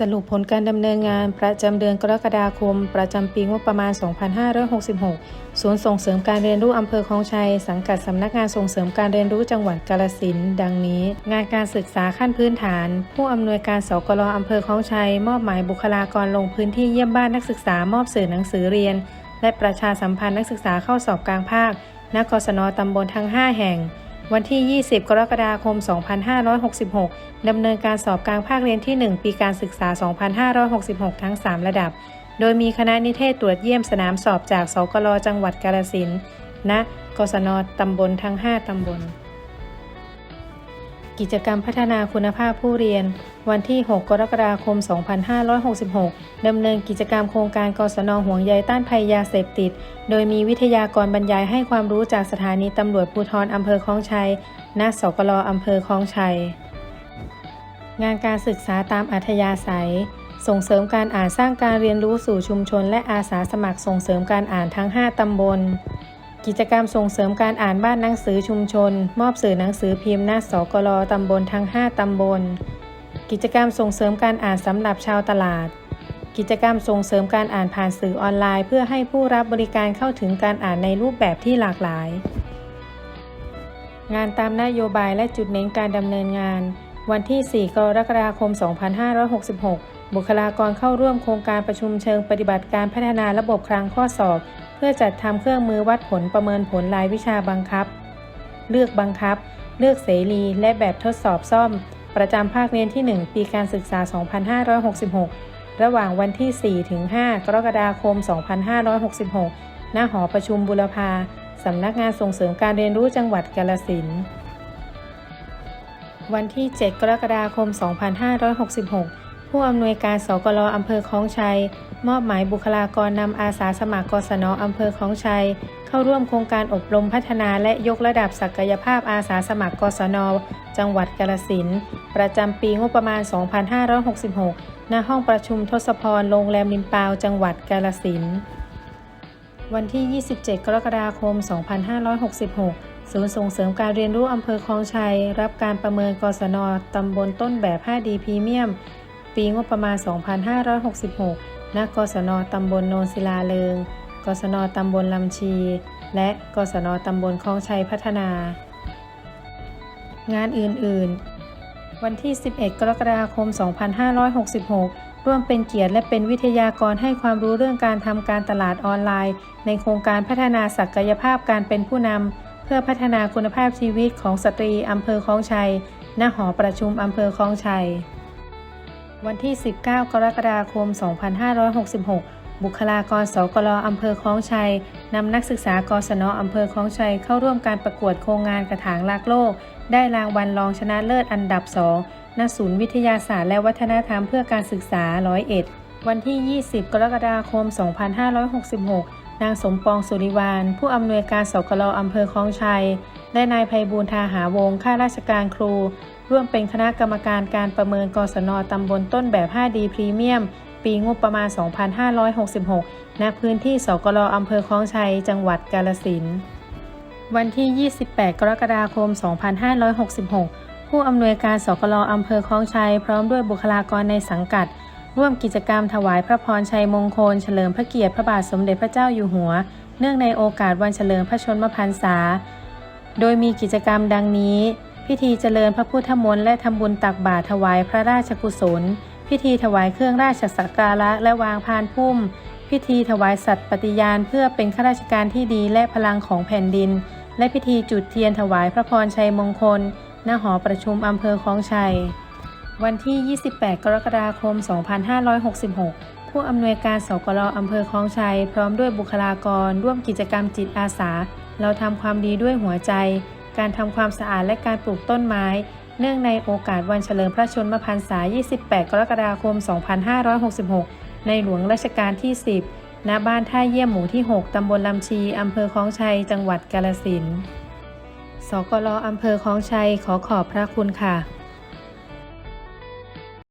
สรุปผลการดำเนินงานประจำเดือนกรกฎาคม ประจำปีงบประมาณ 2566 ศูนย์ส่งเสริมการเรียนรู้อำเภอคลองชัย สังกัดสำนักงานส่งเสริมการเรียนรู้จังหวัดกาฬสินดังนี้ งานการศึกษาขั้นพื้นฐาน ผู้อำนวยการสกลอำเภอคลองชัย มอบหมายบุคลากรลงพื้นที่เยี่ยมบ้านนักศึกษามอบสื่อหนังสือเรียน และประชาสัมพันธ์นักศึกษาเข้าสอบกลางภาค ณ กศนตำบลทั้ง 5 แห่ง วันที่ 20 กรกฎาคม 2566 ดำเนินการสอบกลางภาคเรียนที่ 1 ปีการศึกษา 2566 ทั้ง 3 ระดับ โดยมีคณะนิเทศตรวจเยี่ยมสนามสอบจากสกลจังหวัดกาฬสินธุ์ณกศนตำบลทั้ง 5 ตำบล กิจกรรมพัฒนาคุณภาพผู้เรียน วันที่ 6 กรกฎาคม 2566 ดำเนินกิจกรรมโครงการกศนห่วงใยต้านภัยยาเสพติด โดยมีวิทยากรบรรยายให้ความรู้จากสถานีตำรวจภูธรอำเภอคลองชัย ณ สกลอำเภอคลองชัย งานการศึกษาตามอัธยาศัย ส่งเสริมการอ่านสร้างการเรียนรู้สู่ชุมชน และอาสาสมัครส่งเสริมการอ่านทั้ง 5 ตำบล กิจกรรมส่งเสริมการอ่านบ้านหนังสือชุมชน มอบสื่อหนังสือพิมพ์หน้าสกลตำบลทั้ง 5 ตำบล กิจกรรมส่งเสริมการอ่านสำหรับชาวตลาด กิจกรรมส่งเสริมการอ่านผ่านสื่อออนไลน์ เพื่อให้ผู้รับบริการเข้าถึงการอ่านในรูปแบบที่หลากหลาย งานตามนโยบายและจุดเน้นการดำเนินงาน วันที่ 4 กรกฎาคม 2566 บุคลากรเข้าร่วมโครงการประชุมเชิงปฏิบัติการพัฒนาระบบคลังข้อสอบ เพื่อจัดทำเครื่องมือวัดผลประเมินผลรายวิชาบังคับ เลือกบังคับ เลือกเสรี และแบบทดสอบซ่อม ประจำภาคเรียนที่ 1 ปีการศึกษา 2566 ระหว่างวันที่ 4 ถึง 5 กรกฎาคม 2566 ณ หอประชุมบุรพาสำนักงานส่งเสริมการเรียนรู้จังหวัดกาฬสินวันที่ 7 กรกฎาคม 2566 ผู้อำนวยการสกลอำเภอคลองชัย มอบหมายบุคลากรนำอาสาสมัครกศนอำเภอคลองชัย เข้าร่วมโครงการอบรมพัฒนาและยกระดับศักยภาพอาสาสมัครกศนจังหวัดกาฬสินธุ์ประจำปีงบประมาณ 2566 ณ ห้องประชุมทศพรโรงแรมริมปาว จังหวัดกาฬสินธุ์วันที่ 27 กรกฎาคม 2566ศูนย์ส่งเสริมการเรียนรู้อำเภอคลองชัย รับการประเมินกศนตำบลต้นแบบ 5D พรีเมียม ปีงบประมาณ 2566 ณ กศน ตำบลโนนศิลาเริง กศน ตำบลลำชี และกศน ตำบลคลองชัยพัฒนา งานอื่น ๆ วันที่ 11 กรกฎาคม 2566 ร่วมเป็นเกียรติและเป็นวิทยากรให้ความรู้เรื่องการทำการตลาดออนไลน์ ในโครงการพัฒนาศักยภาพการเป็นผู้นำเพื่อพัฒนาคุณภาพชีวิตของสตรีอำเภอคลองชัย ณ หอประชุมอำเภอคลองชัย วันที่ 19 กรกฎาคม 2566 บุคลากรสกลอำเภอคลองชัยนำนักศึกษากศนอำเภอคลองชัยเข้าร่วมการประกวดโครงงานกระถางรักโลก ได้รางวัลรองชนะเลิศอันดับ 2ณศูนย์วิทยาศาสตร์และวัฒนธรรมเพื่อการศึกษา 101 วันที่ 20 กรกฎาคม 2566 นางสมปองสุริวานผู้อำนวยการสกลอำเภอคลองชัย และนายภัยบูลย์ทาหาวงข้าราชการครู ร่วมเป็นคณะกรรมการการประเมินกศนตำบลต้นแบบ 5D พรีเมียม ปีงบประมาณ 2566 ณ พื้นที่สกลอำเภอคลองชัย จังหวัดกาฬสินวันที่ 28 กรกฎาคม 2566 ผู้อำนวยการสกลอำเภอคลองชัย พร้อมด้วยบุคลากรในสังกัด ร่วมกิจกรรมถวายพระพรชัยมงคล เฉลิมพระเกียรติพระบาทสมเด็จพระเจ้าอยู่หัว เนื่องในโอกาสวันเฉลิมพระชนมพรรษา โดยมีกิจกรรมดังนี้ พิธีเจริญพระพุทธมนต์และทำบุญตักบาตรถวายพระราชกุศล พิธีถวายเครื่องราชสักการะและวางพานพุ่ม พิธีถวายสัตย์ปฏิญาณเพื่อเป็นข้าราชการที่ดีและพลังของแผ่นดิน และพิธีจุดเทียนถวายพระพรชัยมงคล ณ หอประชุมอำเภอคลองชัย วันที่ 28 กรกฎาคม 2566ผู้อำนวยการสกลอำเภอคลองชัย พร้อมด้วยบุคลากร ร่วมกิจกรรมจิตอาสา เราทำความดีด้วยหัวใจ การทำความสะอาดและการปลูกต้นไม้ เนื่องในโอกาสวันเฉลิมพระชนมพรรษา 28 กรกฎาคม 2566 ในหลวงรัชกาลที่ 10 ณ บ้านท่าเยี่ยมหมู่ที่ 6 ตำบลลำชี อำเภอคลองชัย จังหวัดกาลสินสกลอำเภอคลองชัย ขอขอบพระคุณค่ะ